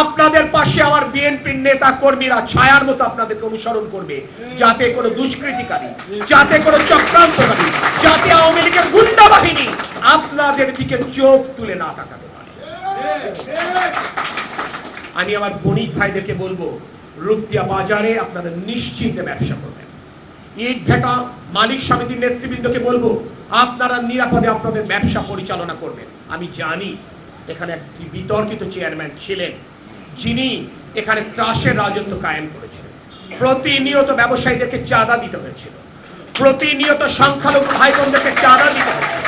আপনাদের পাশে আমার বিএনপির নেতা কর্মীরা ছায়ার মতো আপনাদেরকে অনুসরণ করবে। যাতে কোনো দুষ্কৃতিকারী, যাতে কোনো চক্রান্তকারী, যাতে আওয়ামী লীগের গুন্ডা বাহিনী আপনাদের দিকে চোখ তুলে না তাকাতে পারে। আমি আমার বণিক ভাইদেরকে বলব রুতিয়া বাজারে আপনারা নিশ্চিন্তে ব্যবসা করবেন। ইট ভেটা মালিক সমিতির নেতৃবৃন্দকে বলব, আপনারা নিরাপদে আপনাদের ব্যবসা পরিচালনা করবেন। আমি জানি, এখানে একটি বিতর্কিত চেয়ারম্যান ছিলেন। যিনি এখানে ত্রাসের রাজত্ব কায়েম করেছিলেন। প্রতিনিয়ত ব্যবসায়ীদেরকে চাঁদা দিতে হয়েছিল। প্রতিনিয়ত সংখ্যালঘু ভাই বোনদেরকে চাঁদা দিতে হয়েছে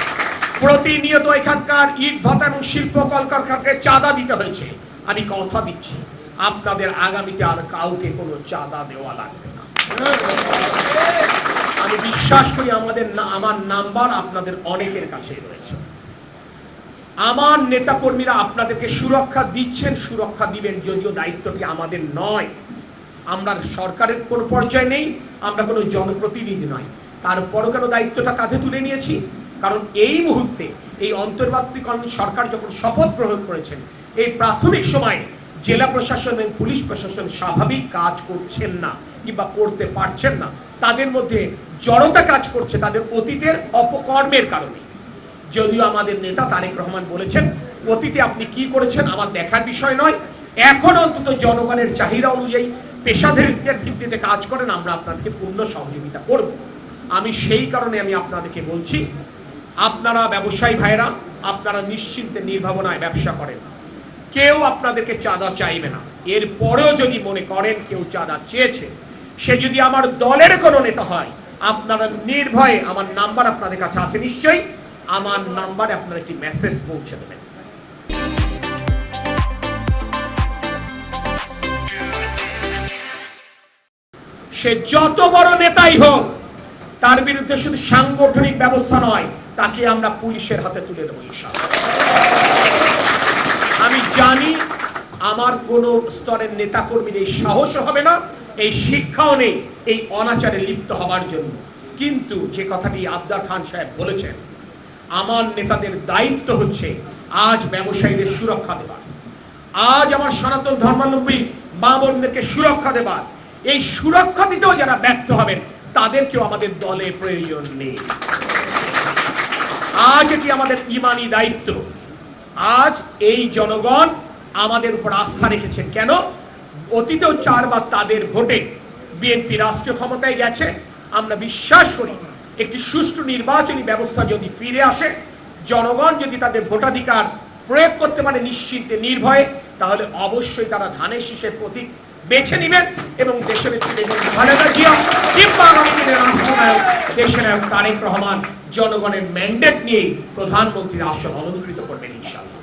প্রতিনিয়ত এখানকার ইট ভাতা এবং শিল্প কলকারখানাকে চাঁদা দিতে হয়েছে। আমি কথা দিচ্ছি, আপনাদের আগামীতে আর কাউকে কোনো চাঁদা দেওয়া লাগবে না। আমি বিশ্বাস করি আমাদের আমার নাম্বার আপনাদের অনেকের কাছে রয়েছে। আমার নেতাকর্মীরা আপনাদেরকে সুরক্ষা দিচ্ছেন, সুরক্ষা দিবেন, যদিও দায়িত্বটি আমাদের নয়। আমরা সরকারের কোনো পর্যায়ে নেই, আমরা কোনো জনপ্রতিনিধি নয়। তারপরও কেন দায়িত্বটা কাঁধে তুলে নিয়েছি? কারণ এই মুহূর্তে, এই অন্তর্বর্তীকালীন সরকার যখন শপথ গ্রহণ করেছেন, এই প্রাথমিক সময়ে জেলা প্রশাসন এবং পুলিশ প্রশাসন স্বাভাবিক কাজ করছেন না কিংবা করতে পারছেন না। তাদের মধ্যে জড়তা কাজ করছে, তাদের অতীতের অপকর্মের কারণে। যদিও আমাদের নেতা তারেক রহমান বলেছেন, অতীতে আপনি কি করেছেন আমার দেখার বিষয় নয়। এখন অন্তত জনগণের চাহিদা অনুযায়ী পেশাদারিত্বের ভিত্তিতে কাজ করেন, আমরা আপনাদেরকে পূর্ণ সহযোগিতা করব। আমি সেই কারণে আমি আপনাদেরকে বলছি, আপনারা ব্যবসায়ী ভাইরা আপনারা নিশ্চিন্তে নির্ভাবনায় ব্যবসা করেন। কেউ আপনাদেরকে চাঁদা চাইবে না। এরপরেও যদি মনে করেন কেউ চাঁদা চেয়েছে, সে যদি আমার দলের কোনো নেতা হয়, আপনারা নির্ভয়ে, আমার নাম্বার আপনাদের কাছে আছে নিশ্চয়ই। আমার নাম্বারে আপনারা একটি মেসেজ পৌঁছে দেবেন। সে যত বড় নেতাই হোক, তার বিরুদ্ধে শুধু সাংগঠনিক ব্যবস্থা নয়, তাকে আমরা পুলিশের হাতে তুলে দেবো আমি জানি আমার কোন স্তরের নেতাকর্মীর এই সাহস হবে না, এই শিক্ষাও নেই, এই অনাচারে লিপ্ত হবার জন্য। কিন্তু যে কথাটি আবদার খান সাহেব বলেছেন আমার নেতাদের দায়িত্ব হচ্ছে আজ ব্যবসায়ীদের সুরক্ষা দেবার। আজ আমার সনাতন ধর্মাবলম্বী মা বোনদেরকে সুরক্ষা দেবার। এই সুরক্ষা দিতেও যারা ব্যর্থ হবেন, তাদেরকেও আমাদের দলে প্রয়োজন নেই। আজ এটি আমাদের ইমানি দায়িত্ব। আজ এই জনগণ আমাদের উপর আস্থা রেখেছেন। কেন? অতীতেও চারবার তাদের ভোটে বিএনপি রাষ্ট্রীয় ক্ষমতায় গেছে। আমরা বিশ্বাস করি একটি সুষ্ঠু নির্বাচনী ব্যবস্থা যদি ফিরে আসে, জনগণ যদি তাদের ভোটাধিকার প্রয়োগ করতে পারে নিশ্চিন্তে নির্ভয়ে, তাহলে অবশ্যই তারা ধানের শীষের প্রতীক বেছে নেবেন এবং দেশের জিয়া দেশের নায়ক তারেক রহমান জনগণের ম্যান্ডেট নিয়েই প্রধানমন্ত্রীর আসন অলঙ্কৃত করবেন ইনশাল্লাহ